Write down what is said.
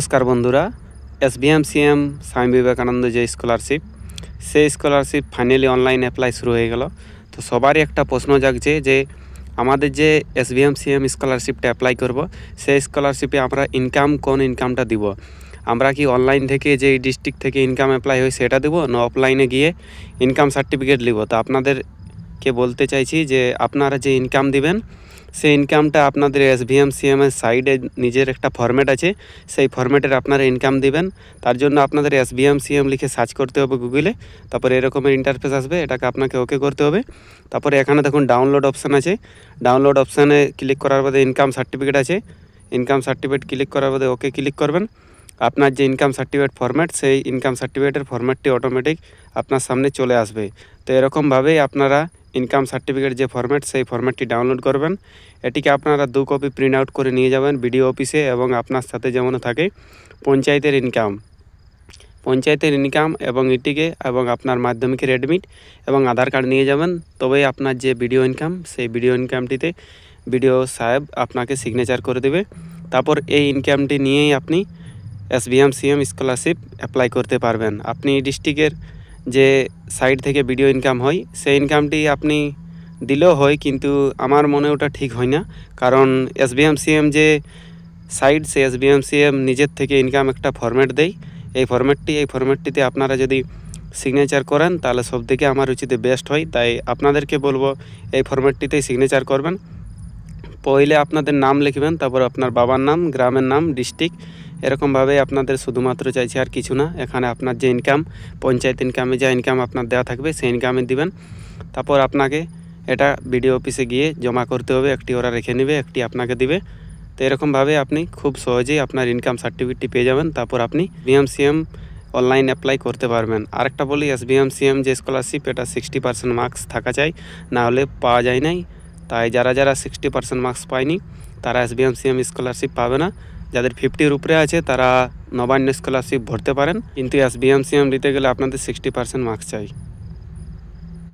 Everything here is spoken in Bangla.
নমস্কার বন্ধুরা S B M C M Swami Vivekananda যে স্কলারশিপ, সেই স্কলারশিপ ফাইনালি অনলাইন অ্যাপ্লাই শুরু হয়ে গেল। তো সবারই একটা প্রশ্ন জাগছে যে, আমাদের যে S B M C M স্কলারশিপটা apply করব, সেই স্কলারশিপে আমরা ইনকাম কোন ইনকামটা দিব? আমরা কি অনলাইন থেকে যে ডিস্ট্রিক্ট থেকে ইনকাম অ্যাপ্লাই হয় সেটা দেবো, না অফলাইনে গিয়ে ইনকাম সার্টিফিকেট নিব তো আপনাদেরকে বলতে চাইছি যে, আপনারা যে ইনকাম দিবেন সেই ইনকামটা আপনাদের S V M C M এর সাইডে নিজের একটা ফরম্যাট আছে, সেই ফরম্যাটের আপনারা ইনকাম দিবেন। তার জন্য আপনাদের S B M C M লিখে সার্চ করতে হবে গুগলে তারপরে এরকমের ইন্টারফেস আসবে, এটাকে আপনাকে ওকে করতে হবে। তারপরে এখানে দেখুন ডাউনলোড অপশান আছে। ডাউনলোড অপশানে ক্লিক করার বাদে ইনকাম সার্টিফিকেট আছে। ইনকাম সার্টিফিকেট ক্লিক করার বাদে ওকে ক্লিক করবেন। আপনার যে ইনকাম সার্টিফিকেট ফরম্যাট সেই ইনকাম সার্টিফিকেটের ফরম্যাটটি অটোমেটিক আপনার সামনে চলে আসবে। তো এরকমভাবেই আপনারা ইনকাম সার্টিফিকেট যে ফরম্যাট সেই ফরম্যাটটি ডাউনলোড করবেন। এটিকে আপনারা দু কপি প্রিন্ট আউট করে নিয়ে যাবেন বিডিও অফিসে এবং আপনার সাথে যেমন থাকে পঞ্চায়েতের ইনকাম পঞ্চায়েতের ইনকাম এবং এটিকে এবং আপনার মাধ্যমিকের অ্যাডমিট এবং আধার কার্ড নিয়ে যাবেন। তবেই আপনার যে ভিডিও ইনকাম সেই ভিডিও ইনকামটিতে ভিডিও সাহেব আপনাকে সিগনেচার করে দেবে। তারপর এই ইনকামটি নিয়েই আপনি S B M C M scholarship apply করতে পারবেন। আপনি ডিস্ট্রিক্টের যে সাইড থেকে ভিডিও ইনকাম হয়, সেই ইনকামটি আপনি দিলেও হয়, কিন্তু আমার মনে ওটা ঠিক হয় না। কারণ S B M C M যে সাইড সে S B M C M নিজের থেকে ইনকাম একটা ফরম্যাট দেয়। এই ফরম্যাটটি, এই ফরম্যাটটিতে আপনারা যদি সিগনেচার করেন, তাহলে সব থেকে আমার উচিতে বেস্ট হয়। তাই আপনাদেরকে বলব, এই ফরম্যাটটিতেই সিগনেচার করবেন। পहिले আপনাদের নাম লিখবেন, তারপর আপনার বাবার নাম, গ্রামের নাম ডিস্ট্রিক্ট এরকমভাবে আপনাদের শুধুমাত্র চাইছি আর কিছু না। এখানে আপনার যে ইনকাম পঞ্চায়েত ইনকামে যা ইনকাম আপনার দেওয়া থাকবে, সেই ইনকামে দিবেন। তারপর আপনাকে এটা বিডিও অফিসে গিয়ে জমা করতে হবে, একটি ওরা রেখে নেবে, একটি আপনাকে দিবে। তো এরকমভাবে আপনি খুব সহজেই আপনার ইনকাম সার্টিফিকেটটি পেয়ে যাবেন, তারপর আপনি বিএমসিএম অনলাইন অ্যাপ্লাই করতে পারবেন। আরেকটা বলি এস বিএমসিএম যে স্কলারশিপ এটা সিক্সটি পার্সেন্ট মার্কস থাকা চাই, না হলে পাওয়া যায় নাই। তাই যারা যারা সিক্সটি পার্সেন্ট মার্কস পায়নি, তারা এস বিএমসিএম স্কলারশিপ পাবে না। যাদের ফিফটির উপরে আছে, তারা নবান্ন স্কলারশিপ ভরতে পারেন। কিন্তু এস বিএমসিএম দিতে গেলে আপনাদের সিক্সটি পার্সেন্ট মার্কস চাই।